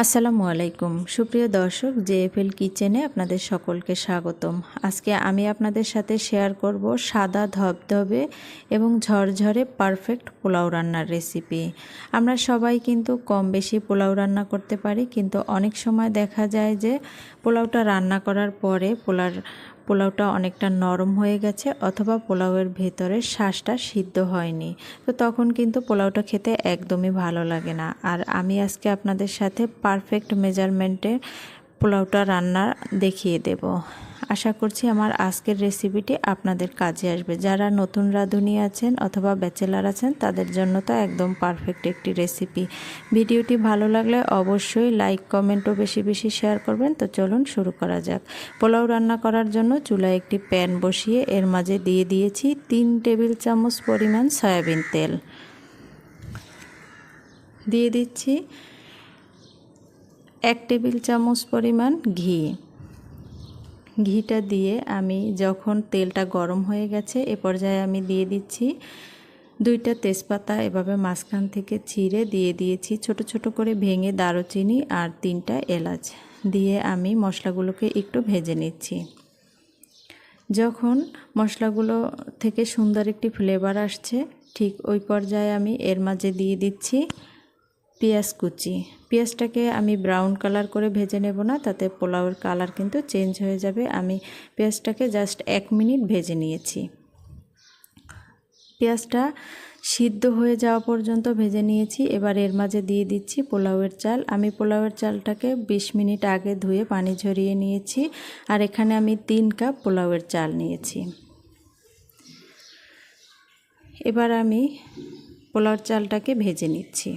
আসসালামু আলাইকুম। সুপ্রিয় দর্শক, জেএফএল কিচেনে আপনাদের সকলকে স্বাগতম। আজকে আমি আপনাদের সাথে শেয়ার করব সাদা ধবধবে এবং ঝরঝরে পারফেক্ট পোলাও রান্নার রেসিপি। আমরা সবাই কিন্তু কম বেশি পোলাও রান্না করতে পারি, কিন্তু অনেক সময় দেখা যায় যে পোলাওটা রান্না করার পরে পোলার পোলাওটা অনেকটা নরম হয়ে গেছে অথবা পোলাওয়ের ভেতরে শ্বাসটা সিদ্ধ হয়নি। তো তখন কিন্তু পোলাওটা খেতে একদমই ভালো লাগে না। আর আমি আজকে আপনাদের সাথে পারফেক্ট মেজারমেন্টে পোলাওটা রান্না দেখিয়ে দেব। আশা করছি আমার আজকের রেসিপিটি আপনাদের কাজে আসবে। যারা নতুন রাঁধুনি আছেন অথবা ব্যাচেলার আছেন, তাদের জন্য তো একদম পারফেক্ট একটি রেসিপি ভিডিওটি ভালো লাগলে অবশ্যই লাইক কমেন্টও বেশি বেশি শেয়ার করবেন। তো চলুন শুরু করা যাক। পোলাও রান্না করার জন্য চুলায় একটি প্যান বসিয়ে এর মাঝে দিয়ে দিয়েছি তিন টেবিল চামচ পরিমাণ সয়াবিন তেল। দিয়ে দিচ্ছি এক টেবিল চামচ পরিমাণ ঘি। ঘিটা দিয়ে আমি যখন তেলটা গরম হয়ে গেছে, এ পর্যায়ে আমি দিয়ে দিচ্ছি দুইটা তেজপাতা, এভাবে মাঝখান থেকে ছিঁড়ে দিয়ে দিয়েছি। ছোট ছোট করে ভেঙে দারুচিনি আর তিনটা এলাচ দিয়ে আমি মশলাগুলোকে একটু ভেজে নিচ্ছি। যখন মশলাগুলো থেকে সুন্দর একটি ফ্লেভার আসছে, ঠিক ওই পর্যায়ে আমি এর মাঝে দিয়ে দিচ্ছি পেঁয়াজ কুচি। পেঁয়াজটাকে আমি ব্রাউন কালার করে ভেজে নেব না, তাতে পোলাওয়ের কালার কিন্তু চেঞ্জ হয়ে যাবে। আমি পেঁয়াজটাকে জাস্ট এক মিনিট ভেজে নিয়েছি। পেঁয়াজটা সিদ্ধ হয়ে যাওয়া পর্যন্ত ভেজে নিয়েছি। এবার এর মাঝে দিয়ে দিচ্ছি পোলাওয়ের চাল। আমি পোলাওয়ের চালটাকে ২০ মিনিট আগে ধুয়ে পানি ঝরিয়ে নিয়েছি। আর এখানে আমি তিন কাপ পোলাওয়ের চাল নিয়েছি। এবার আমি পোলাওর চালটাকে ভেজে নিচ্ছি।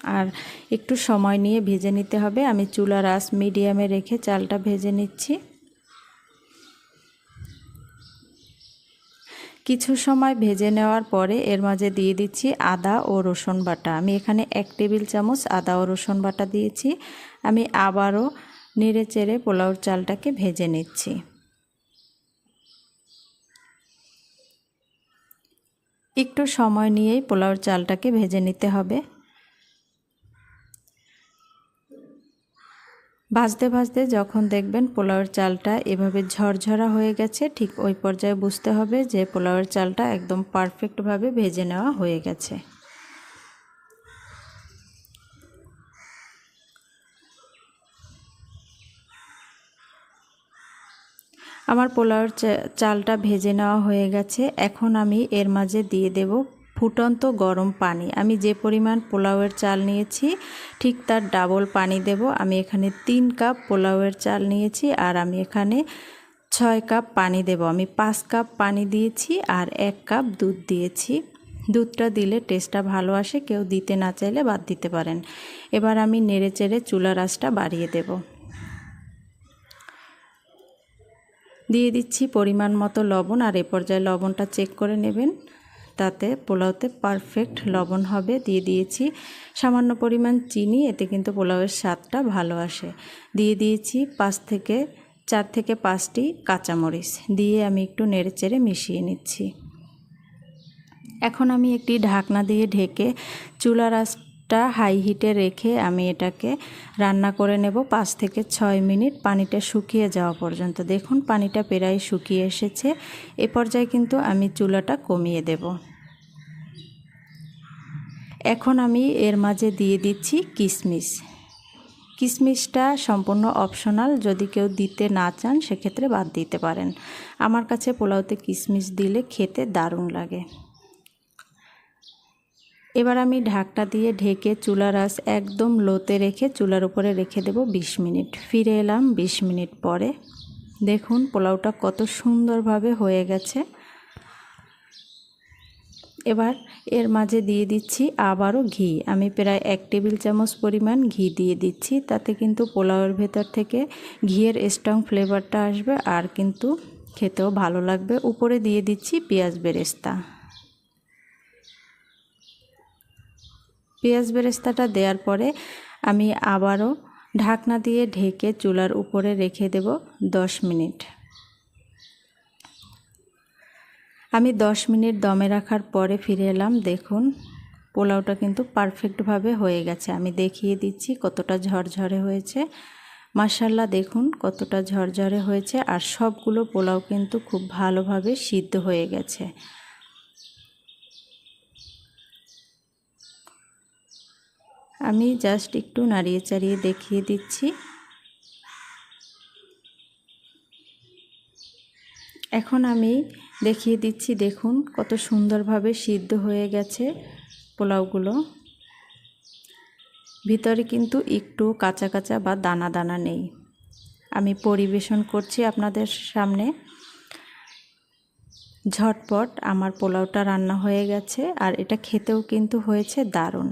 আর একটু সময় নিয়ে ভেজে নিতে হবে। আমি চুলার আস মিডিয়ামে রেখে চালটা ভেজে নিচ্ছি। কিছু সময় ভেজে নেওয়ার পরে এর মাঝে দিয়ে দিচ্ছি আদা ও রসুন বাটা। আমি এখানে এক টেবিল চামচ আদা ও রসুন বাটা দিয়েছি। আমি আবারও নেড়ে চেড়ে পোলাওর চালটাকে ভেজে নিচ্ছি। একটু সময় নিয়েই পোলাওর চালটাকে ভেজে নিতে হবে। ভাজতে ভাজতে যখন দেখবেন পোলাওয়ের চালটা এভাবে ঝরঝরা হয়ে গেছে, ঠিক ওই পর্যায়ে বুঝতে হবে যে পোলাওয়ের চালটা একদম পারফেক্টভাবে ভেজে নেওয়া হয়ে গেছে। আমার পোলাওয়ের চালটা ভেজে নেওয়া হয়ে গেছে। এখন আমি এর মাঝে দিয়ে দেব ফুটন্ত গরম পানি। আমি যে পরিমাণ পোলাওয়ের চাল নিয়েছি, ঠিক তার ডাবল পানি দেব। আমি এখানে তিন কাপ পোলাওয়ের চাল নিয়েছি আর আমি এখানে ছয় কাপ পানি দেব। আমি পাঁচ কাপ পানি দিয়েছি আর এক কাপ দুধ দিয়েছি। দুধটা দিলে টেস্টটা ভালো আসে, কেউ দিতে না চাইলে বাদ দিতে পারেন। এবার আমি নেড়ে চেড়ে চুলার আঁচটা বাড়িয়ে দেব। দিয়ে দিচ্ছি পরিমাণ মতো লবণ আর এ পর্যায়ে লবণটা চেক করে নেবেন। তাতে পোলাওতে পারফেক্ট লবণ হবে, দিয়ে দিয়েছি সামান্য পরিমাণ চিনি, এতে কিন্তু পোলাওয়ের স্বাদটা ভালো আসে। দিয়ে দিয়েছি পাঁচ থেকে, চার থেকে পাঁচটি কাঁচামরিচ, দিয়ে আমি একটু নেড়েচেড়ে মিশিয়ে নিচ্ছি। এখন আমি একটি ঢাকনা দিয়ে ঢেকে চুলার আঁচটা হাই হিটে রেখে আমি এটাকে রান্না করে নেব পাঁচ থেকে ছয় মিনিট। পানিটা শুকিয়ে যাওয়া পর্যন্ত। দেখুন, পানিটা প্রায় শুকিয়ে এসেছে। এ পর্যায়ে কিন্তু আমি চুলাটা কমিয়ে দেব। এখন আমি এর মাঝে দিয়ে দিচ্ছি কিশমিশ কিশমিশটা সম্পূর্ণ অপশনাল যদি কেউ দিতে না চান, সেক্ষেত্রে বাদ দিতে পারেন। আমার কাছে পোলাওতে কিশমিশ দিলে খেতে দারুণ লাগে। এবার আমি ঢাকটা দিয়ে ঢেকে চুলার আঁচ একদম লোতে রেখে চুলার উপরে রেখে দেব ২০ মিনিট। ফিরে এলাম ২০ মিনিট পরে। দেখুন, পোলাওটা কত সুন্দরভাবে হয়ে গেছে। এবার এর মাঝে দিয়ে দিচ্ছি আবারও ঘি। আমি প্রায় এক টেবিল চামচ পরিমাণ ঘি দিয়ে দিচ্ছি। তাতে কিন্তু পোলাওয়ের ভেতর থেকে ঘিয়ের স্ট্রং ফ্লেভারটা আসবে আর কিন্তু খেতেও ভালো লাগবে। উপরে দিয়ে দিচ্ছি পেঁয়াজ বেরেস্তা। পেঁয়াজ বেরেস্তাটা দেওয়ার পরে আমি আবারও ঢাকনা দিয়ে ঢেকে চুলার উপরে রেখে দেব দশ মিনিট। আমি দশ মিনিট দমে রাখার পরে ফিরে এলাম। দেখুন, পোলাওটা কিন্তু পারফেক্টভাবে হয়ে গেছে। আমি দেখিয়ে দিচ্ছি কতটা ঝরঝরে হয়েছে। মাসাল্লাহ দেখুন কতটা ঝরঝরে হয়েছে। আর সবগুলো পোলাও কিন্তু খুব ভালোভাবে সিদ্ধ হয়ে গেছে। আমি জাস্ট একটু নাড়িয়ে চাড়িয়ে দেখিয়ে দিচ্ছি। এখন আমি দেখিয়ে দিচ্ছি, দেখুন কত সুন্দরভাবে সিদ্ধ হয়ে গেছে পোলাওগুলো। ভিতরে কিন্তু একটু কাঁচা কাঁচা বা দানা দানা নেই। আমি পরিবেশন করছি আপনাদের সামনে। ঝটপট আমার পোলাওটা রান্না হয়ে গেছে আর এটা খেতেও কিন্তু হয়েছে দারুণ।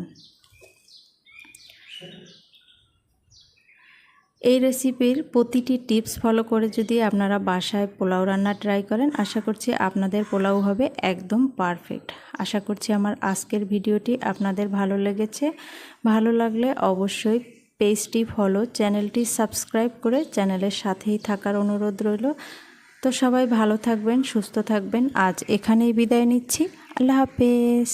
এই রেসিপির প্রতিটি টিপস ফলো করে যদি আপনারা বাসায় পোলাও রান্না ট্রাই করেন, আশা করছি আপনাদের পোলাও হবে একদম পারফেক্ট আশা করছি আমার আজকের ভিডিওটি আপনাদের ভালো লেগেছে। ভালো লাগলে অবশ্যই পেজটি ফলো চ্যানেলটি সাবস্ক্রাইব করে চ্যানেলের সাথেই থাকার অনুরোধ রইল। তো সবাই ভালো থাকবেন, সুস্থ থাকবেন। আজ এখানেই বিদায় নিচ্ছি। আল্লাহ হাফেজ।